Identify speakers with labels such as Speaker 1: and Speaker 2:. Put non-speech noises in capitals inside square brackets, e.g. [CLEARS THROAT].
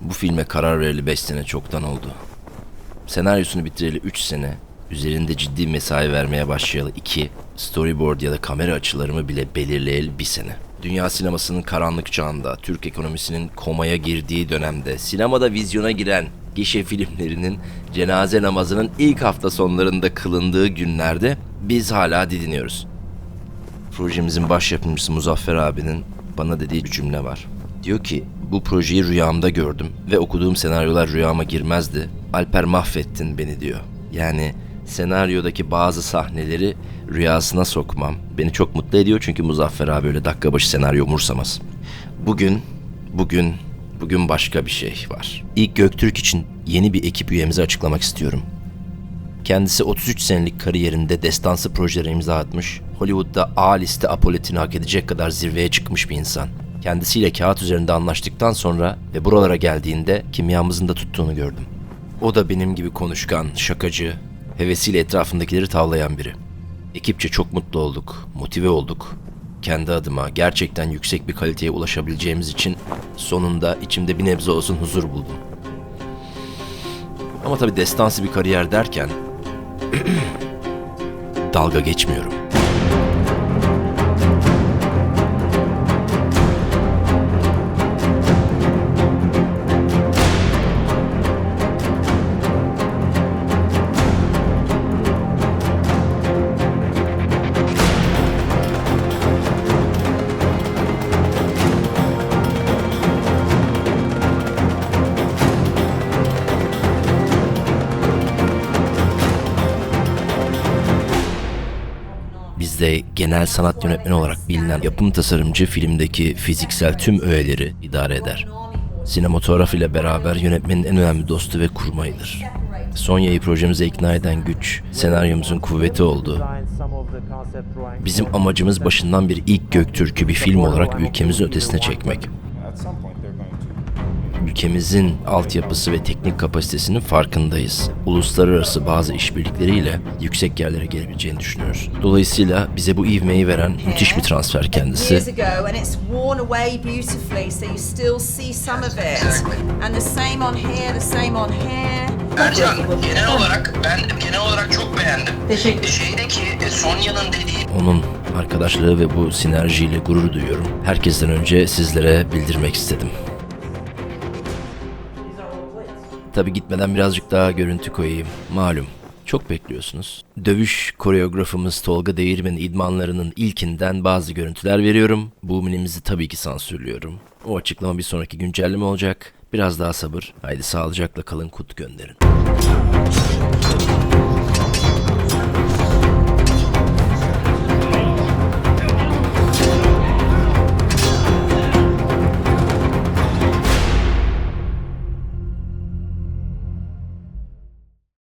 Speaker 1: Bu filme karar verili 5 sene çoktan oldu. Senaryosunu bitireli 3 sene, üzerinde ciddi mesai vermeye başlayalı 2, storyboard ya da kamera açılarımı bile belirleyeli 1 sene. Dünya sinemasının karanlık çağında, Türk ekonomisinin komaya girdiği dönemde, sinemada vizyona giren gişe filmlerinin cenaze namazının ilk hafta sonlarında kılındığı günlerde biz hala didiniyoruz. Projemizin baş yapımcısı Muzaffer abinin bana dediği bir cümle var. Diyor ki bu projeyi rüyamda gördüm ve okuduğum senaryolar rüyama girmezdi. Alper mahvettin beni diyor. Yani senaryodaki bazı sahneleri rüyasına sokmam beni çok mutlu ediyor çünkü Muzaffer abi öyle dakika başı senaryo umursamaz. Bugün, bugün, bugün başka bir şey var. İlk Göktürk için yeni bir ekip üyemizi açıklamak istiyorum. Kendisi 33 senelik kariyerinde destansı projelere imza atmış, Hollywood'da A liste apoletini hak edecek kadar zirveye çıkmış bir insan. Kendisiyle kağıt üzerinde anlaştıktan sonra ve buralara geldiğinde kimyamızın da tuttuğunu gördüm. O da benim gibi konuşkan, şakacı, hevesiyle etrafındakileri tavlayan biri. Ekipçe çok mutlu olduk, motive olduk. Kendi adıma gerçekten yüksek bir kaliteye ulaşabileceğimiz için sonunda içimde bir nebze olsun huzur buldum. Ama tabii destansı bir kariyer derken [CLEARS THROAT] dalga geçmiyorum. Bizde genel sanat yönetmeni olarak bilinen yapım tasarımcı filmdeki fiziksel tüm öğeleri idare eder. Sinematograf ile beraber yönetmenin en önemli dostu ve kurmayıdır. Sonya'yı projemize ikna eden güç, senaryomuzun kuvveti oldu. Bizim amacımız başından bir ilk Göktürk'ü bir film olarak ülkemizin ötesine çekmek. Ülkemizin altyapısı ve teknik kapasitesinin farkındayız. Uluslararası bazı işbirlikleriyle yüksek yerlere gelebileceğini düşünüyoruz. Dolayısıyla bize bu ivmeyi veren müthiş bir transfer kendisi.
Speaker 2: Ercan genel olarak ben genel olarak çok beğendim.
Speaker 3: Teşekkür
Speaker 2: Şeydeki e, Sonya'nın dediği
Speaker 1: Onun arkadaşlığı ve bu sinerjiyle gurur duyuyorum. Herkesten önce sizlere bildirmek istedim. Tabi gitmeden birazcık daha görüntü koyayım. Malum çok bekliyorsunuz. Dövüş koreografımız Tolga Değirmen'in idmanlarının ilkinden bazı görüntüler veriyorum. Bu minimizi tabii ki sansürlüyorum. O açıklama bir sonraki güncelleme olacak. Biraz daha sabır. Haydi sağlıcakla kalın kut gönderin.